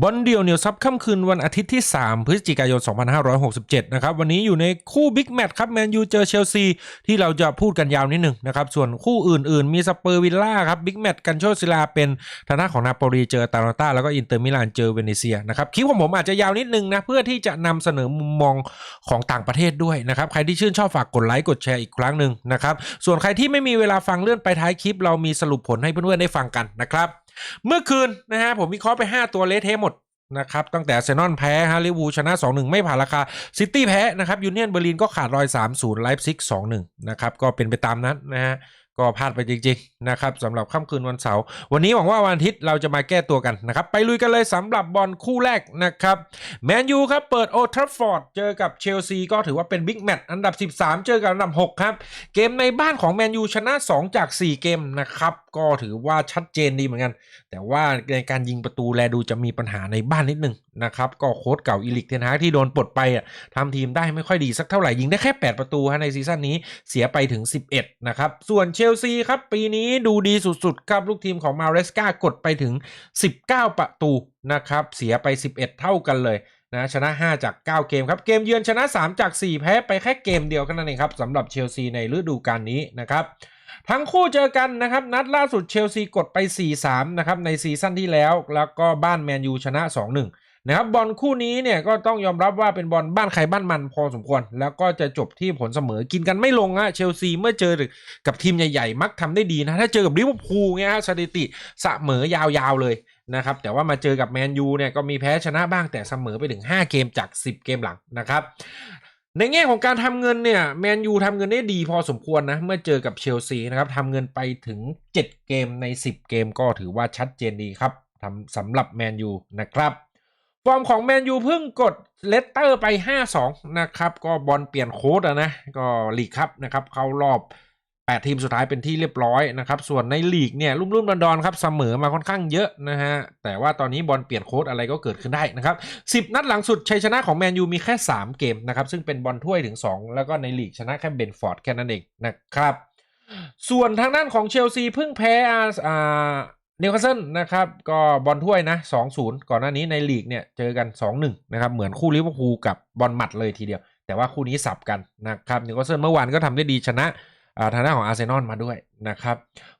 บอลเดียวเหนียวซับค่ำคืนวันอาทิตย์ที่ 3 พฤศจิกายน 2567 นะครับ วันนี้อยู่ในคู่บิ๊กแมตช์ครับแมนยูเจอเชลซี ที่เราจะพูดกันยาวนิดหนึ่งนะครับ ส่วนคู่อื่นๆ มีสเปอร์วิลล่าครับบิ๊กแมตช์กันโชศิลาเป็นทางด้านของนาโปลีเจอตาลต้าแล้วก็อินเตอร์มิลานเจอเวเนเซียนะครับคลิปของผมอาจจะยาวนิดนึงนะ เพื่อที่จะนำเสนอมุมมองของต่างประเทศด้วยนะครับใครที่ชื่นชอบฝากกดไลค์กดแชร์อีกครั้งหนึ่งนะครับส่วนใครที่ไม่มีเวลาฟังเลื่อนไปท้ายคลิป เรามีสรุปผลให้เพื่อนๆได้ฟังกันนะครับ เมื่อคืนนะฮะผมวิเคราะห์ไป 5 ตัวเลเทหมดนะครับตั้งแต่เซนอนแพ้ฮาลิวูชนะ 2-1 ไม่ผ่านราคา ซิตี้แพ้นะครับยูเนียนเบอร์ลินก็ขาดรอย 3-0ไลฟ์ซิก2-1 นะครับ ก็เป็นไปตามนั้นนะฮะ ก็พลาดไปจริงๆนะครับสำหรับค่ำคืนวันเสาร์วันนี้หวังว่าวันอาทิตย์เราจะมาแก้ตัวกันนะครับ ไปลุยกันเลยสำหรับบอลคู่แรกนะครับแมนยูครับเปิดโอทัฟฟอร์ดเจอกับเชลซีก็ถือว่าเป็นบิ๊กแมตช์อันดับ 13 เจอกับอันดับ 6 ครับ เกมในบ้านของแมนยูชนะ 2 จาก 4 เกมนะครับก็ถือว่าชัดเจนดีเหมือนกัน แต่ว่าในการยิงประตูแลดูจะมีปัญหาในบ้านนิดนึงนะครับก็โค้ชเก่าอีลิกเทนฮากที่โดนปลดไปอะทำทีมได้ไม่ค่อยดีสักเท่าไหร่ยิงได้แค่ 8 ประตูฮะในซีซั่นนี้เสียไปถึง 11นะครับส่วนเชลซีครับ ปีนี้ดูดีสุดๆ ครับ ลูกทีมของมาเรสกากดไปถึง 19 ประตูนะครับ เสียไป 11 เท่ากันเลยนะชนะ 5 จาก 9 เกมครับ เกมเยือนชนะ 3 จาก 4 แพ้ไปแค่เกมเดียวกันนั่นเองครับสำหรับเชลซีในฤดูกาลนี้นะครับทั้งคู่เจอกันนะครับ นัดล่าสุดเชลซีกดไป 4-3 นะครับ ในซีซั่นที่แล้ว แล้วก็บ้านแมนยูชนะ 2-1 นะครับบอลคู่นี้เนี่ยก็ต้องยอมรับว่าเป็นบอลบ้านใครบ้านมันพอสมควร แล้วก็จะจบที่ผลเสมอกินกันไม่ลงอะเชลซีเมื่อเจอกับทีมใหญ่ๆ มักทำได้ดีนะ ถ้าเจอกับลิเวอร์พูลเนี่ยฮะสถิติเสมอยาวๆเลยนะครับแต่ว่ามาเจอกับแมนยูเนี่ยก็มีแพ้ชนะบ้างแต่เสมอไปถึง 5 เกมจาก 10 เกมหลังนะครับในแง่ของการทำเงินเนี่ยแมนยูทำเงินได้ดีพอสมควรนะ เมื่อเจอกับเชลซีนะครับทำเงินไปถึง 7 เกมใน 10 เกมก็ถือว่าชัดเจนดีครับทำสำหรับแมนยูนะครับ ฟอร์มของแมนยูเพิ่งกดเลสเตอร์ไป 5-2 นะครับ ก็บอลเปลี่ยนโค้ดอะนะ ก็ลีกครับนะครับ เข้ารอบ 8 ทีมสุดท้ายเป็นที่เรียบร้อยนะครับ ส่วนในลีกเนี่ยรุ่มๆดอนๆครับเสมอมาค่อนข้างเยอะนะฮะ แต่ว่าตอนนี้บอลเปลี่ยนโค้ดอะไรก็เกิดขึ้นได้นะครับ 10 นัดหลังสุดชัยชนะของแมนยูมีแค่ 3 เกมนะครับ ซึ่งเป็นบอลถ้วยถึง 2 แล้วก็ในลีกชนะแค่เบนฟอร์ดแค่นั้นเองนะครับ ส่วนทางด้านของเชลซีเพิ่งแพ้อ่า นิวคาสเซิลนะครับก็บอลถ้วยนะ2-0 ก่อนหน้านี้ในลีกเนี่ยเจอกัน 2-1 นะครับ เหมือนคู่ลิเวอร์พูลกับบอลหมัดเลยทีเดียว แต่ว่าคู่นี้สับกันนะครับนิวคาสเซิลเมื่อวานก็ทำได้ดีชนะทางด้านของอาร์เซนอลมาด้วยนะครับ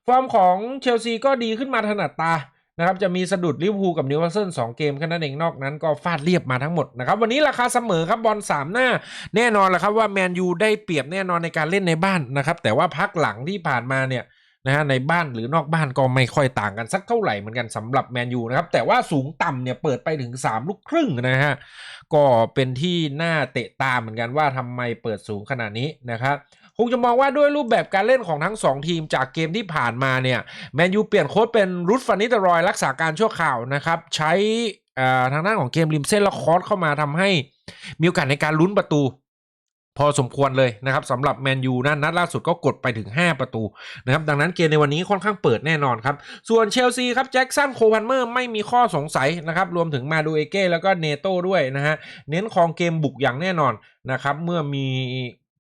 ฟอร์มของเชลซีก็ดีขึ้นมาถนัดตานะครับจะมีสะดุดลิเวอร์พูลกับนิวคาสเซิล2เกมแค่นั้นเองนอกนั้นก็ฟาดเรียบมาทั้งหมดนะครับวันนี้ราคาเสมอครับบอล3 หน้า แน่นอนแหละครับว่าแมนยูได้เปรียบแน่นอนในการเล่นในบ้านนะครับแต่ว่าพักหลังที่ผ่านมาเนี่ย นะฮะในบ้านหรือนอกบ้านก็ไม่ค่อยต่างกันสักเท่าไหร่เหมือนกันสำหรับแมนยูนะครับแต่ว่าสูงต่ำเนี่ยเปิดไปถึง 3 ลูกครึ่งนะฮะก็เป็นที่น่าเตะตาเหมือนกันว่าทำไมเปิดสูงขนาดนี้นะครับคงจะมองว่าด้วยรูปแบบการเล่นของทั้ง 2 ทีมจากเกมที่ผ่านมาเนี่ยแมนยูเปลี่ยนโค้ดเป็นรุดฟานิตรอยรักษาการชั่วข่าวนะครับใช้ทางด้านของเกมริมเส้นแล้วคอสเข้ามาทำให้มีโอกาสในการลุ้นประตู พอสมควรเลยนะครับสำหรับแมนยูนั่นนัดล่าสุดก็กดไปถึง 5 ประตูนะครับดังนั้นเกมในวันนี้ค่อนข้างเปิดแน่นอนครับ ส่วนเชลซีครับแจ็คสันโคพันเมอร์ไม่มีข้อสงสัยนะครับรวมถึงมาดูเอเก้แล้วก็เนโต้ด้วยนะฮะเน้นครองเกมบุกอย่างแน่นอนนะครับเมื่อมี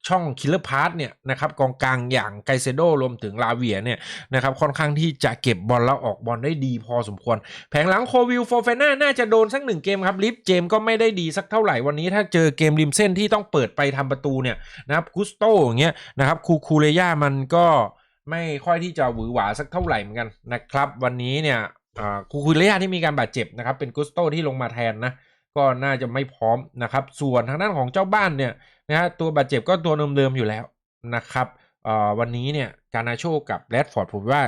ช่องคิลเลอร์พาร์ตเนี่ยนะครับกองกลางอย่างไกเซโดรวมถึงลาเวียเนี่ยนะครับค่อนข้างที่จะเก็บบอลแล้วออกบอลได้ดีพอสมควร แผงหลังโควิลโฟเฟน่าน่าจะโดนสักหนึ่งเกมครับลิฟเจมก็ไม่ได้ดีสักเท่าไหร่วันนี้ถ้าเจอเกมริมเส้นที่ต้องเปิดไปทำประตูเนี่ยนะครับกุสโตอย่างเงี้ยนะครับคูคูเลย่ามันก็ไม่ค่อยที่จะหวือหวาสักเท่าไหร่เหมือนกันนะครับวันนี้เนี่ยคูคูเลย่าที่มีการบาดเจ็บนะครับเป็นกุสโตที่ลงมาแทนนะก็น่าจะไม่พร้อมนะครับส่วนทางด้านของเจ้าบ้านเนี่ย นะฮะตัวบาดเจ็บก็ตัวเดิมๆอยู่แล้วนะครับ วันนี้เนี่ยการนาโชกับแรดฟอร์ดผมว่า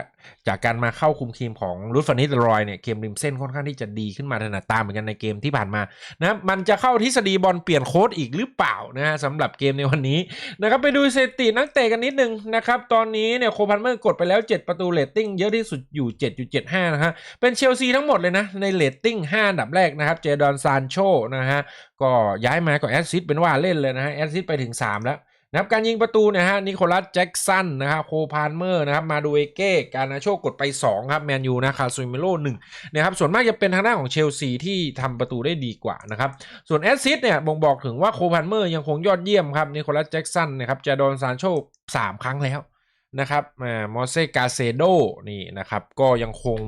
จากการมาเข้าคุมทีมของรูดฟานิสรอยเนี่ยเกมริมเส้นค่อนข้างที่จะดีขึ้นมาถนัดตามเหมือนกันในเกมที่ผ่านมานะมันจะเข้าทฤษฎีบอลเปลี่ยนโค้ดอีกหรือเปล่านะฮะสำหรับเกมในวันนี้นะครับไปดูสถิตินักเตะกันนิดนึงนะครับตอนนี้เนี่ยโคพันเมอร์กดไปแล้ว 7 ประตูเลตติ้งเยอะที่สุดอยู่ 7.75 นะฮะเป็นเชลซีทั้งหมดเลยนะในเลตติ้ง5อันดับแรกนะครับเจดอนซานโชนะฮะก็ย้ายมาก็แอดซิดเป็นว่าเล่นเลยนะฮะแอดซิดไปถึง 3 แล้ว นะครับการยิงประตูนะฮะนิโคลัสแจ็กสันนะครับโคพานเมอร์นะครับมาดูเอเก้การนาโชกดไป 2 ครับ แมนยูนะคาซูเมโลหนึ่งนะครับส่วนมากจะเป็นทางด้านของเชลซีที่ทำประตูได้ดีกว่านะครับส่วนแอสซิสเนี่ยบ่งบอกถึงว่าโคพานเมอร์ยังคงยอดเยี่ยมครับนิโคลัสแจ็กสันนะครับจะโดนซานโชสามครั้งแล้วนะครับมอเซกาเซโดนี่นะครับก็ยังคง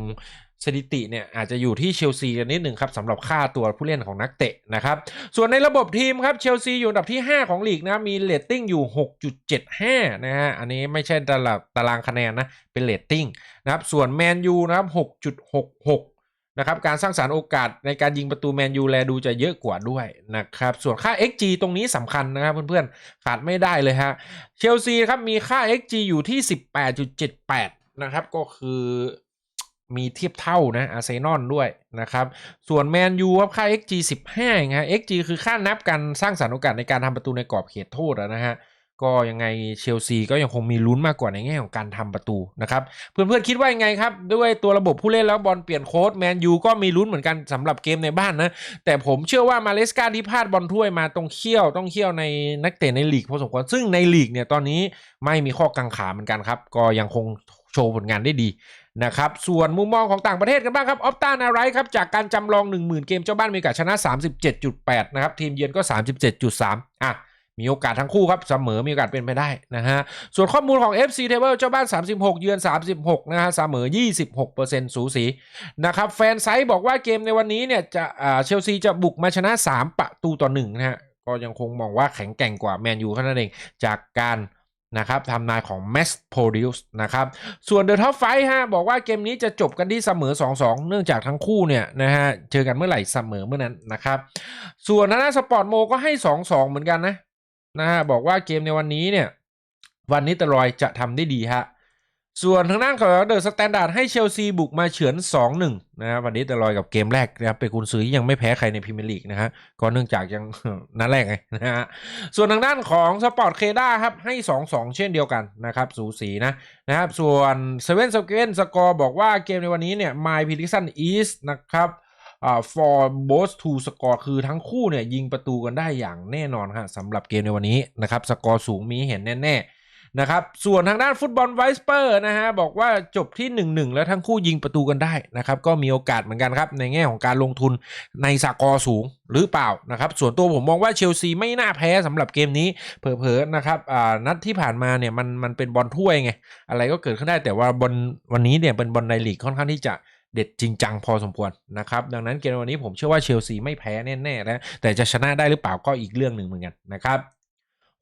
สถิติเนี่ยอาจจะอยู่ที่เชลซีกันนิดหนึ่งครับสำหรับค่าตัวผู้เล่นของนักเตะนะครับส่วนในระบบทีมครับเชลซีอยู่อันดับที่ 5 ของลีกนะมีเรตติ้งอยู่ 6.75 นะฮะอันนี้ไม่ใช่ตารางตารางคะแนนนะเป็นเรตติ้งนะครับส่วนแมนยูนะครับ6.66นะครับการสร้างสารรค์โอกาสในการยิงประตูแมนยูแลดูจะเยอะกว่าด้วยนะครับส่วนค่า XG ตรงนี้สำคัญนะครับเพื่อนๆ ขาดไม่ได้เลยฮะเชลซีครับมีค่า XG อยู่ที่ 18.78 นะครับก็คือ มีเทียบเท่านะอาร์เซนอลด้วยนะครับ ส่วนแมนยูครับค่า XG 15นะฮะ XG คือค่านับการสร้างสรรค์โอกาสในการทำประตูในกรอบเขตโทษนะฮะก็ยังไงเชลซีก็ยังคงมีลุ้นมากกว่าในแง่ของการทำประตูนะครับ เพื่อนๆคิดว่ายังไงครับ ด้วยตัวระบบผู้เล่นแล้วบอลเปลี่ยนโค้ดแมนยูก็มีลุ้นเหมือนกันสำหรับเกมในบ้านนะ แต่ผมเชื่อว่ามาเลสกาที่พลาดบอลถ้วยมาตรงเขี้ยวต้องเขี้ยวในนักเตะในลีกพอสมควรซึ่งในลีกเนี่ยตอนนี้ไม่มีข้อกังขาเหมือนกันครับ ก็ยังคงโชว์ผลงานได้ดี นะครับ ส่วนมุมมองของต่างประเทศกันบ้างครับออฟตานาไรครับจากการจำลอง 10,000 เกมเจ้าบ้านมีโอกาสชนะ 37.8 นะครับ ทีมเยือนก็ 37.3 อะมีโอกาสทั้งคู่ครับเสมอมีโอกาสเป็นไปได้นะฮะ ส่วนข้อมูลของ FC Table เจ้าบ้าน 36 เยือน 36 นะฮะเสมอ 26%สูสีนะครับ แฟนไซต์บอกว่าเกมในวันนี้เนี่ยจะอ่าเชลซีจะบุกมาชนะ 3 ประตูต่อ1นะฮะ ก็ยังคงมองว่าแข็งแกร่งกว่าแมนยูแค่นั้นเอง จากการ นะครับทำนายของ Mass Produce นะครับ ส่วน The Top 5ฮะบอกว่าเกมนี้จะจบกันที่เสมอ 2-2 เนื่องจากทั้งคู่เนี่ยนะฮะเจอกันเมื่อไหร่เสมอเมื่อนั้นนะครับ ส่วนนาสปอร์ตโมก็ให้ 2-2 เหมือนกันนะนะฮะบอกว่าเกมในวันนี้เนี่ย วันนี้ตลอยจะทำได้ดีฮะ ส่วนทางด้านของเดอะสแตนดาร์ดให้เชลซีบุกมาเฉือน 2-1 นะครับวันนี้ตรอยกับเกมแรกนะครับเป็นกุนซือที่ยังไม่แพ้ใครในพรีเมียร์ลีกนะฮะก็เนื่องจากยังนัดแรกไงนะฮะส่วนทางด้านของสปอร์ตเคด้าครับให้ 2-2 เช่นเดียวกันนะครับสูสีนะนะครับส่วนเซเว่นสเกนสกอร์บอกว่าเกมในวันนี้เนี่ยไมล์พิลิสันอีสนะครับอ่า for both to score คือทั้งคู่เนี่ยยิงประตูกันได้อย่างแน่นอนครับสำหรับเกมในวันนี้นะครับสกอร์สูงมีเห็นแน่ๆ นะครับ ส่วนทางด้านฟุตบอลไวสเปอร์นะฮะบอกว่าจบที่ 1-1 แล้วทั้งคู่ยิงประตูกันได้นะครับ ก็มีโอกาสเหมือนกันครับ ในแง่ของการลงทุนในสกอร์สูงหรือเปล่านะครับ ส่วนตัวผมมองว่าเชลซีไม่น่าแพ้สำหรับเกมนี้ เผลอๆนะครับนัดที่ผ่านมาเนี่ยมันมันเป็นบอลถ้วยไง อะไรก็เกิดขึ้นได้แต่ว่าบอลวันนี้เนี่ยเป็นบอลในลีกค่อนข้างที่จะเด็ดจริงจังพอสมควรนะครับ ดังนั้นเกมวันนี้ผมเชื่อว่าเชลซีไม่แพ้แน่ๆนะแต่จะชนะได้หรือเปล่าก็อีกเรื่องหนึ่งเหมือนกันนะครับ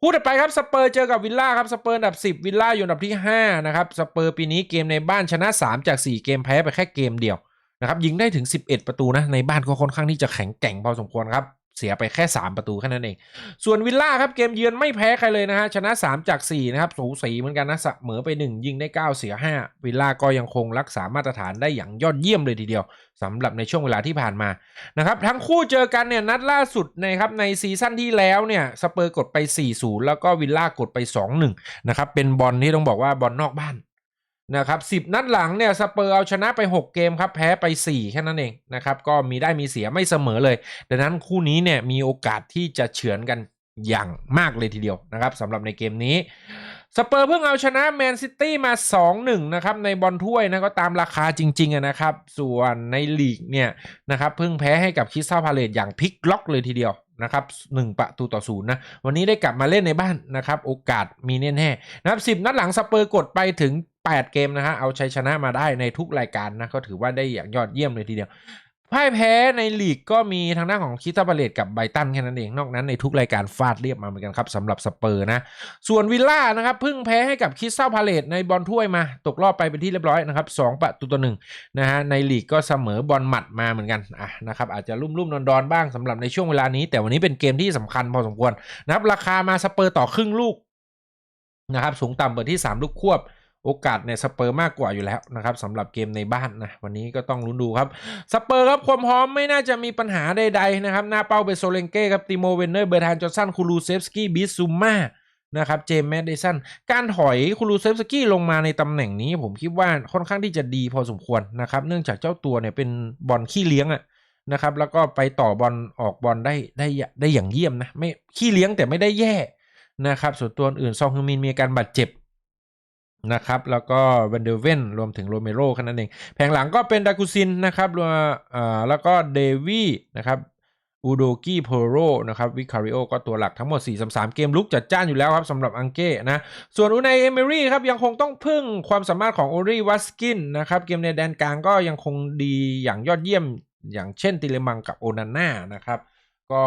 คู่ถัดไปครับสเปอร์เจอกับวิลล่าครับสเปอร์อันดับ 10 วิลล่าอยู่อันดับที่5นะครับสเปอร์ปีนี้เกมในบ้านชนะ 3 จาก 4 เกมแพ้ไปแค่เกมเดียวนะครับยิงได้ถึง 11 ประตูนะในบ้านก็ค่อนข้างที่จะแข็งแกร่งพอสมควรครับ เสียไปแค่ 3 ประตูแค่นั้นเอง ส่วนวิลล่าครับเกมเยือนไม่แพ้ใครเลยนะฮะ ชนะ 3 จาก 4 นะครับ สูสีเหมือนกันนะเสมอไป 1 ยิงได้ 9 เสีย 5 วิลล่าก็ยังคงรักษามาตรฐานได้อย่างยอดเยี่ยมเลยทีเดียวสำหรับในช่วงเวลาที่ผ่านมานะครับ ทั้งคู่เจอกันเนี่ยนัดล่าสุดนะครับในซีซั่นที่แล้วเนี่ยสเปอร์กดไป 4-0 แล้วก็วิลล่ากดไป 2-1 นะครับเป็นบอลที่ต้องบอกว่าบอลนอกบ้าน นะครับ10นัดหลังเนี่ยสเปอร์เอาชนะไป 6 เกมครับ แพ้ไป 4 แค่นั้นเองนะครับก็มีได้มีเสียไม่เสมอเลย ดังนั้นคู่นี้เนี่ยมีโอกาสที่จะเฉือนกันอย่างมากเลยทีเดียวนะครับสำหรับในเกมนี้สเปอร์เพิ่งเอาชนะแมนซิตี้มา 2-1 นะครับในบอลถ้วยนะก็ตามราคาจริงๆนะครับ ส่วนในลีกเนี่ยนะครับเพิ่งแพ้ให้กับคิสตัลพาเลตอย่างพลิกล็อกเลยทีเดียว นะครับหประตูต่อศูนย์นะวันนี้ได้กลับมาเล่นในบ้านนะครับโอกาสมีแน่ๆนะครับสินัดหลังสเปอร์กดไปถึง 8 เกมนะฮะเอาชัยชนะมาได้ในทุกรายการนะก็ถือว่าได้อย่างยอดเยี่ยมเลยทีเดียว พ่ายแพ้ในลีกก็มีทางด้านของคิตาบาเลตกับไบตันแค่นั้นเอง นอกนั้นในทุกรายการฟาดเรียบมาเหมือนกันครับสำหรับสเปอร์นะ ส่วนวิลล่านะครับเพิ่งแพ้ให้กับคิสตัลพาเลตในบอลถ้วยมา ตกรอบไปเป็นที่เรียบร้อยนะครับสองประตูต่อหนึ่งนะฮะในลีกก็เสมอบอลหมัดมาเหมือนกันอะนะครับอาจจะลุ่มๆดอนๆบ้างสำหรับในช่วงเวลานี้ แต่วันนี้เป็นเกมที่สำคัญพอสมควรนะครับราคามาสเปอร์ต่อครึ่งลูกนะครับสูงต่ำเปิดที่ 3 ลูกควบ โอกาสในสเปอร์มากกว่าอยู่แล้วนะครับสำหรับเกมในบ้านนะวันนี้ก็ต้องลุ้นดูครับสเปอร์ครับความพร้อมไม่น่าจะมีปัญหาใดๆนะครับหน้าเป้าเป็นโซเลนเก้ครับติโมเวนเนอร์เบอร์ทานจอร์สันคูลูเซฟสกี้บิสซูมานะครับเจมส์แมดเดสันการถอยคูลูเซฟสกี้ลงมาในตำแหน่งนี้ ผมคิดว่าค่อนข้างที่จะดีพอสมควรนะครับเนื่องจากเจ้าตัวเนี่ยเป็นบอลขี้เลี้ยงอะนะครับแล้วก็ไปต่อบอลออกบอลได้ได้ได้อย่างเยี่ยมนะไม่ขี้เลี้ยงแต่ไม่ได้แย่นะครับส่วนตัวอื่นซองฮึมินมีอาการบาดเจ็บ นะครับแล้วก็เวนเดเวนรวมถึงโรเมโรแค่นั้นเอง แผงหลังก็เป็นดากุซินนะครับรวมอ่าแล้วก็เดวี่นะครับอูโดกี้เพโรนะครับวิคาริโอก็ตัวหลักทั้งหมด 4 3 เกมลุกจัดจ้านอยู่แล้วครับสำหรับอังเก้นะ ส่วนอูไนเอเมรี่ครับยังคงต้องพึ่งความสามารถของโอรีวัสกินนะครับเกมในแดนกลางก็ยังคงดีอย่างยอดเยี่ยม อย่างเช่นติเลมังกับโอนาน่านะครับก็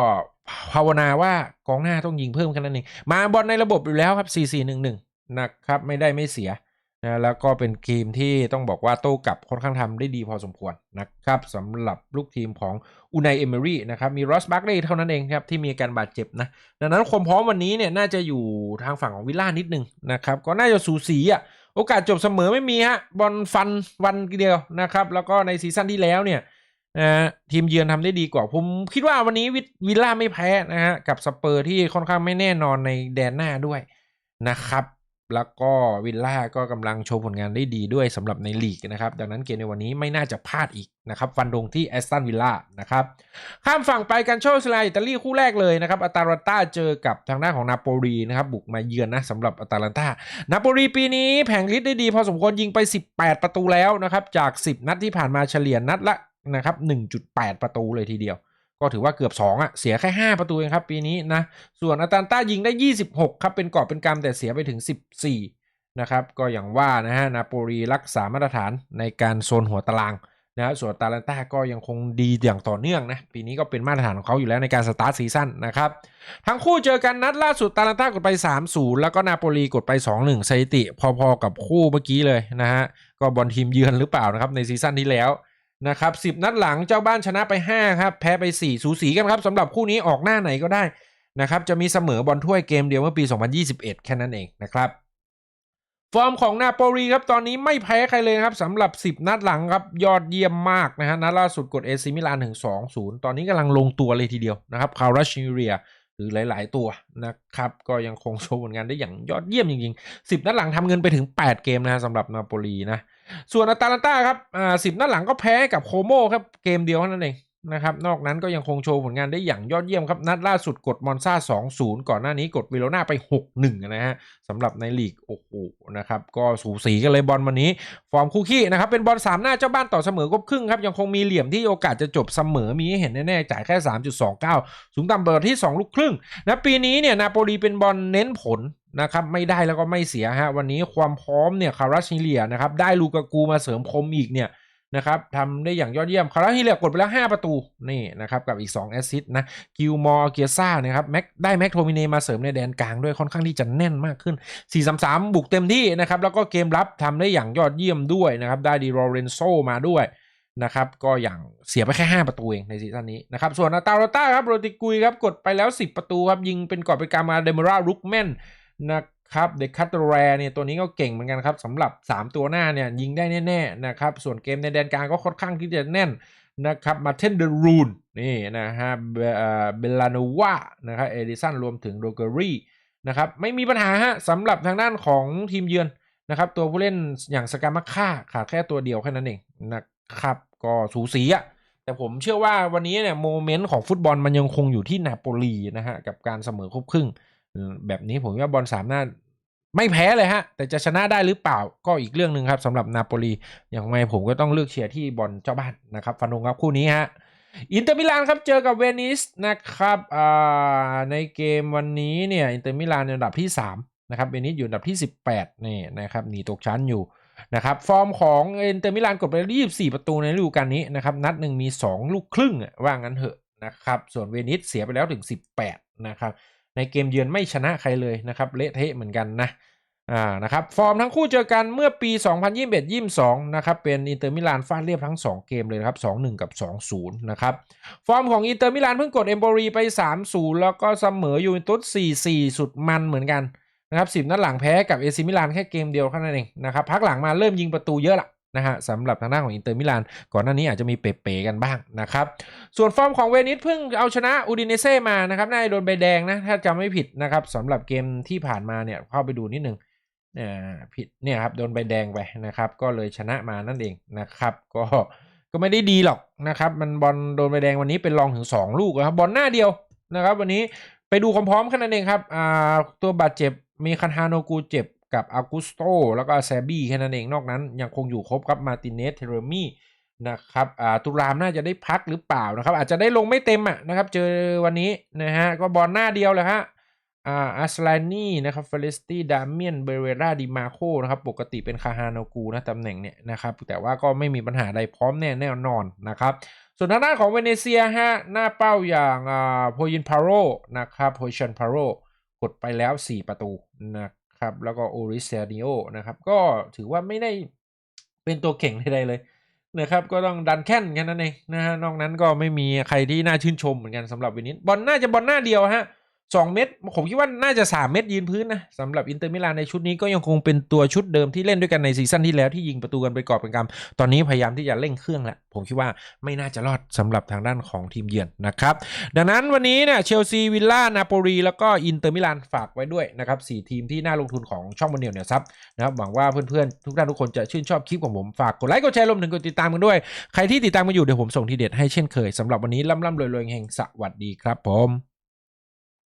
ภาวนาว่ากองหน้าต้องยิงเพิ่มแค่นั้นเองมาบอลในระบบอยู่แล้วครับ 4-4-1-1 นะครับไม่ได้ไม่เสียนะแล้วก็เป็นเกมที่ต้องบอกว่าโต้กลับค่อนข้างทำได้ดีพอสมควรนะครับสำหรับลูกทีมของอูไนเอเมรี่นะครับมีรอสบัคเลยเท่านั้นเองครับที่มีการบาดเจ็บนะดังนั้นความพร้อมวันนี้เนี่ยน่าจะอยู่ทางฝั่งของวิลล่านิดนึงนะครับก็น่าจะสูสีอะโอกาสจบเสมอไม่มีฮะบอลฟันวันเดียวนะครับแล้วก็ในซีซั่นที่แล้วเนี่ยนะทีมเยือนทำได้ดีกว่า ผมคิดว่าวันนี้วิวิลล่าไม่แพ้นะฮะกับสเปอร์ที่ค่อนข้างไม่แน่นอนในแดนหน้าด้วยนะครับ แล้วก็วิลล่าก็กำลังโชว์ผลงานได้ดีด้วยสำหรับในลีกนะครับ ดังนั้นเกมในวันนี้ไม่น่าจะพลาดอีกนะครับฟันดงที่แอสตันวิลล่านะครับ ข้ามฝั่งไปกันโชสลาอิตาลีคู่แรกเลยนะครับอตาลันตาเจอกับทางด้านของนาโปลีนะครับบุกมาเยือนนะสำหรับอตาลันตานาโปลีปีนี้แผงฤทธิ์ได้ดีพอสมควรยิงไป 18 ประตูแล้วนะครับจาก 10 นัดที่ผ่านมาเฉลี่ยนัดละนะครับ1.8 ประตูเลยทีเดียว ก็ถือว่าเกือบ 2อะเสียแค่ 5 ประตูเองครับ ปีนี้นะ ส่วนอัตาลันตายิงได้ 26 ครับ เป็นกอบเป็นกำแต่เสียไปถึง 14 นะครับ ก็อย่างว่านะฮะนาโปลีรักษามาตรฐานในการโซนหัวตารางนะฮะส่วนตาลันต้าก็ยังคงดีอย่างต่อเนื่องนะ ปีนี้ก็เป็นมาตรฐานของเขาอยู่แล้วในการสตาร์ทซีซั่นนะครับ ทั้งคู่เจอกันนัดล่าสุดตาลันต้ากดไป 3-0 แล้วก็นาโปลีกดไป 2-1สถิติ พอๆกับคู่เมื่อกี้เลยนะฮะ ก็บอลทีมเยือนหรือเปล่านะครับในซีซั่นที่แล้ว นะครับ10นัดหลังเจ้าบ้านชนะไป 5 ครับ แพ้ไป 4 สูสีกันครับสำหรับคู่นี้ออกหน้าไหนก็ได้นะครับจะมีเสมอบอลถ้วยเกมเดียวเมื่อปี 2021 แค่นั้นเองนะครับฟอร์มของนาโปลีครับตอนนี้ไม่แพ้ใครเลยครับสำหรับ 10 นัดหลังครับยอดเยี่ยมมากนะฮะนัดล่าสุดกดเอซิมิลานถึง2-0 ตอนนี้กำลังลงตัวเลยทีเดียวนะครับคาราชิเรีย หรือหลาย ๆ ตัวนะครับ ก็ยังคงโชว์ผลงานได้อย่างยอดเยี่ยมจริงๆ 10 นัดหลังทำเงินไปถึง 8 เกมนะฮะสำหรับนาโปลีนะ ส่วนอาตาลันตาครับอ่าสิบนัดหลังก็แพ้กับโคโมครับ เกมเดียวเท่านั้นเอง นะครับ นอกนั้นก็ยังคงโชว์ผลงานได้อย่างยอดเยี่ยมครับ นัดล่าสุดกดมอนซ่า 2-0 ก่อนหน้านี้กดวิโรนาไป 6-1 นะฮะสำหรับในลีก โอ้โห นะครับ ก็สูสีกันเลยบอลวันนี้ ฟอร์มคู่ขี้นะครับ เป็นบอล3 หน้าเจ้าบ้านต่อเสมอครบครึ่งครับ ยังคงมีเหลี่ยมที่โอกาสจะจบเสมอมีให้เห็นแน่ๆ จ่ายแค่ 3.29 สูงต่ำเบอร์ที่ 2 ลูกครึ่งนะปีนี้เนี่ยนาโปลีเป็นบอลเน้นผลนะครับไม่ได้แล้วก็ไม่เสียฮะวันนี้ความพร้อมเนี่ยคาราชิเลียนะครับได้ลูกากูมาเสริมคมอีกเนี่ย นะครับทำได้อย่างยอดเยี่ยมคาราชิเลียกดไปแล้ว 5 ประตูนี่นะครับกับอีก 2 แอสซิสต์นะกิลมอร์เกียซ่านะครับแม็กได้แม็กโทมิเนมาเสริมในแดนกลางด้วยค่อนข้างที่จะแน่นมากขึ้น 4-3-3 บุกเต็มที่นะครับแล้วก็เกมรับทำได้อย่างยอดเยี่ยมด้วยนะครับได้ดีโรเรนโซมาด้วยนะครับก็อย่างเสียไปแค่ 5 ประตูเองในซีซั่นนี้นะครับส่วนอาตาโรต้าครับโรติกุยครับกดไปแล้ว 10 ประตูครับยิงเป็นกอบเป็นกามาเดมรารุกแมนนะ ครับเดคัตแรเนี่ยตัวนี้ก็เก่งเหมือนกันครับสำหรับ 3 ตัวหน้าเนี่ยยิงได้แน่ๆนะครับส่วนเกมในแดนกลางก็ค่อนข้างที่จะแน่นนะครับมาเทนเดรูนนี่นะฮะเบลาโนวานะครับเอดิสันรวมถึงโรเกอรี่นะครับไม่มีปัญหาฮะสำหรับทางด้านของทีมเยือนนะครับตัวผู้เล่นอย่างสกามาค่าขาดแค่ตัวเดียวแค่นั้นเองนะครับก็สูสีอะแต่ผมเชื่อว่าวันนี้เนี่ยโมเมนต์ของฟุตบอลมันยังคงอยู่ที่นาโปลีนะฮะกับการเสมอครบครึ่ง แบบนี้ผมว่าบอลสามหน้าไม่แพ้เลยฮะ แต่จะชนะได้หรือเปล่าก็อีกเรื่องหนึ่งครับสำหรับนาโปลีอย่างไรผมก็ต้องเลือกเชียร์ที่บอลเจ้าบ้านนะครับฟันธงครับคู่นี้ฮะอินเตอร์มิลานครับเจอกับเวนิสนะครับในเกมวันนี้เนี่ยอินเตอร์มิลานในอันดับที่ 3 นะครับเวนิสอยู่อันดับที่ 18นี่นะครับหนีตกชั้นอยู่นะครับฟอร์มของอินเตอร์มิลานกดไป24 ประตูในฤดูกาลนี้นะครับนัดหนึ่งมี 2 ลูกครึ่งว่างั้นเถอะนะครับส่วนเวนิสเสียไปแล้วถึง 18 นะครับ ในเกมเยือนไม่ชนะใครเลยนะครับเละเทะเหมือนกันนะอ่านะครับฟอร์มทั้งคู่เจอกันเมื่อปี 2021-22นะครับเป็นอินเตอร์มิลานฟาดเรียบทั้ง 2 เกมเลยนะครับ2-1 กับ 2-0นะครับฟอร์มของอินเตอร์มิลานเพิ่งกดเอมโบรีไป 3-0 แล้วก็เสมอยูเวนตุส 4-4 สุดมันเหมือนกันนะครับสิบนัดหลังแพ้กับเอซิมิลานแค่เกมเดียวแค่นั้นเองนะครับพักหลังมาเริ่มยิงประตูเยอะละ นะฮะสำหรับทางด้านของอินเตอร์มิลานก่อนหน้านี้อาจจะมีเป๋ๆกันบ้างนะครับส่วนฟอร์มของเวนิสเพิ่งเอาชนะอูดิเนเซ่มานะครับน่าจะโดนใบแดงนะถ้าจำไม่ผิดนะครับสำหรับเกมที่ผ่านมาเนี่ยเข้าไปดูนิดนึงเนี่ยผิดเนี่ยครับโดนใบแดงไปนะครับก็เลยชนะมานั่นเองนะครับก็ก็ไม่ได้ดีหรอกนะครับมันบอลโดนใบแดงวันนี้เป็นรองถึง 2 ลูกนะครับบอลหน้าเดียวนะครับวันนี้ไปดูความพร้อมแค่นั้นเองครับอ่าตัวบาดเจ็บมีคันฮาโนกูเจ็บ กับอากุสโตแล้วก็แซบี้แค่นั้นเองนอกนั้น ยังคงอยู่ครบครับมาติเนสเทเรมี่นะครับอ่าตุรามน่าจะได้พักหรือเปล่านะครับ อาจจะได้ลงไม่เต็มอะนะครับ เจอวันนี้นะฮะก็บอลหน้าเดียวเลยฮะอ่าอัสลานีนะครับเฟลิสตี้ดาเมียนเบเรราดิมาโคนะครับ ปกติเป็นคาฮานกูนะตำแหน่งเนี่ยนะครับ แต่ว่าก็ไม่มีปัญหาใดพร้อมแน่แน่นอนนะครับ ส่วนทางด้านของเวเนเซียฮะหน้าเป้าอย่างอ่าโพยินพาโรนะครับโพชันพาโรกดไปแล้ว 4 ประตูนะ ครับแล้วก็โอริเซเนิโอนะครับก็ถือว่าไม่ได้เป็นตัวเก่งใดๆเลยนะครับก็ต้องดันแค่นแค่นั้นเองนะฮะนอกนั้นก็ไม่มีใครที่น่าชื่นชมเหมือนกันสำหรับวินิสบอลน่าจะบอลหน้าเดียวฮะ สองเม็ดผมคิดว่าน่าจะ3เม็ดยืนพื้นนะสำหรับอินเตอร์มิลานในชุดนี้ก็ยังคงเป็นตัวชุดเดิมที่เล่นด้วยกันในซีซั่นที่แล้วที่ยิงประตูกันไปกอบเป็นกำตอนนี้พยายามที่จะเร่งเครื่องแล้วผมคิดว่าไม่น่าจะรอดสำหรับทางด้านของทีมเยือนนะครับ ดังนั้นวันนี้เนี่ยเชลซีวิลล่านาโปลีแล้วก็อินเตอร์มิลานฝากไว้ด้วยนะครับสทีมที่น่าลงทุนของช่องมันเดียวเนี่ยซับนะครับหวังว่าเพื่อนๆทุกท่านทุกคนจะชื่นชอบคลิปของผมฝากกดไลค์กดแชร์รวมถึงกดติดตามกันด้วยใครที่ติดตามมาอยู่เดี๋ยวผมส่งทีเด็ดให้เช่นเคยสำหรับวันนี้ล่ำๆรวยๆเฮงสวัสดีครับผม